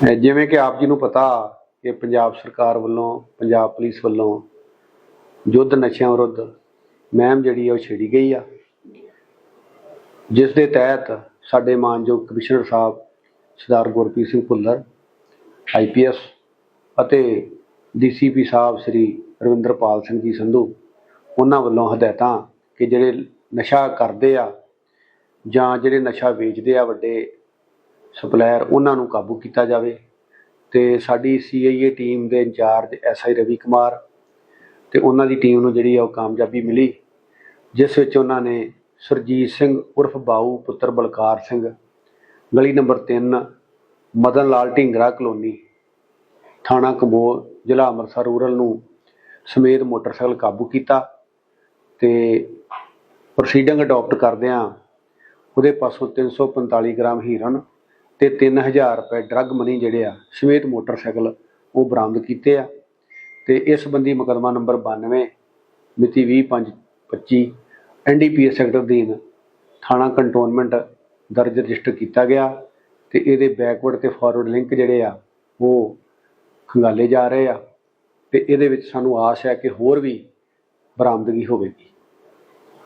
ਜਿਵੇਂ ਕਿ ਆਪ ਜੀ ਨੂੰ ਪਤਾ ਕਿ ਪੰਜਾਬ ਸਰਕਾਰ ਵੱਲੋਂ, ਪੰਜਾਬ ਪੁਲਿਸ ਵੱਲੋਂ ਯੁੱਧ ਨਸ਼ਿਆਂ ਵਿਰੁੱਧ ਮਹਿਮ ਜਿਹੜੀ ਆ ਉਹ ਛੇੜੀ ਗਈ ਆ। ਜਿਸ ਦੇ ਤਹਿਤ ਸਾਡੇ ਮਾਨਯੋਗ ਕਮਿਸ਼ਨਰ ਸਾਹਿਬ ਸਰਦਾਰ ਗੁਰਪ੍ਰੀਤ ਸਿੰਘ ਭੁੱਲਰ ਆਈਪੀਐਸ ਅਤੇ ਡੀਸੀਪੀ ਸਾਹਿਬ ਸ੍ਰੀ ਰਵਿੰਦਰਪਾਲ ਸਿੰਘ ਜੀ ਸੰਧੂ, ਉਹਨਾਂ ਵੱਲੋਂ ਹਦਾਇਤਾਂ ਕਿ ਜਿਹੜੇ ਨਸ਼ਾ ਕਰਦੇ ਆ ਜਾਂ ਜਿਹੜੇ ਨਸ਼ਾ ਵੇਚਦੇ ਆ ਵੱਡੇ ਸਪਲਾਇਰ ਉਹਨਾਂ ਨੂੰ ਕਾਬੂ ਕੀਤਾ ਜਾਵੇ ਤੇ ਸਾਡੀ ਸੀਆਈਏ ਟੀਮ ਦੇ ਇੰਚਾਰਜ ਐਸਆਈ ਰਵੀ ਕੁਮਾਰ ਤੇ ਉਹਨਾਂ ਦੀ ਟੀਮ ਨੂੰ ਜਿਹੜੀ ਆ ਉਹ ਕਾਮਯਾਬੀ ਮਿਲੀ, ਜਿਸ ਵਿੱਚ ਉਹਨਾਂ ਨੇ ਸਰਜੀਤ ਸਿੰਘ ਉਰਫ ਬਾਊ, ਪੁੱਤਰ ਬਲਕਾਰ ਸਿੰਘ, ਗਲੀ ਨੰਬਰ 3 ਮਦਨ ਲਾਲ ਢਿੰਗਰਾ ਕਲੋਨੀ, ਥਾਣਾ ਕਮੋਹ ਜ਼ਿਲ੍ਹਾ ਅੰਮ੍ਰਿਤਸਰ ਰੂਰਲ ਨੂੰ ਸਮੇਤ ਮੋਟਰਸਾਈਕਲ ਕਾਬੂ ਕੀਤਾ ਤੇ ਪ੍ਰੋਸੀਡਿੰਗ ਅਡਾਪਟ ਕਰਦਿਆਂ ਉਹਦੇ ਪਾਸੋਂ 345 ਗ੍ਰਾਮ ਹੀਰਨ ਤੇ 3000 ਰੁਪਏ ਡਰੱਗ ਮਨੀ ਜਿਹੜੇ ਆ, ਸਮੇਤ ਮੋਟਰਸਾਈਕਲ ਉਹ ਬਰਾਮਦ ਕੀਤੇ ਆ। ਤੇ ਇਸ ਸੰਬੰਧੀ ਮੁਕੱਦਮਾ ਨੰਬਰ 92 ਮਿਤੀ 20/5/25 ਐਨਡੀਪੀਐਸ ਸੈਕਟਰ ਅਧੀਨ ਥਾਣਾ ਕੰਟੋਨਮੈਂਟ ਦਰਜ ਰਜਿਸਟਰ ਕੀਤਾ ਗਿਆ ਤੇ ਇਹਦੇ ਬੈਕਵਰਡ ਤੇ ਫਾਰਵਰਡ ਲਿੰਕ ਜਿਹੜੇ ਆ, ਉਹ ਖੰਗਾਲੇ ਜਾ ਰਹੇ ਆ ਤੇ ਇਹਦੇ ਵਿੱਚ ਸਾਨੂੰ ਆਸ ਹੈ ਕਿ ਹੋਰ ਵੀ ਬਰਾਮਦਗੀ ਹੋਵੇਗੀ।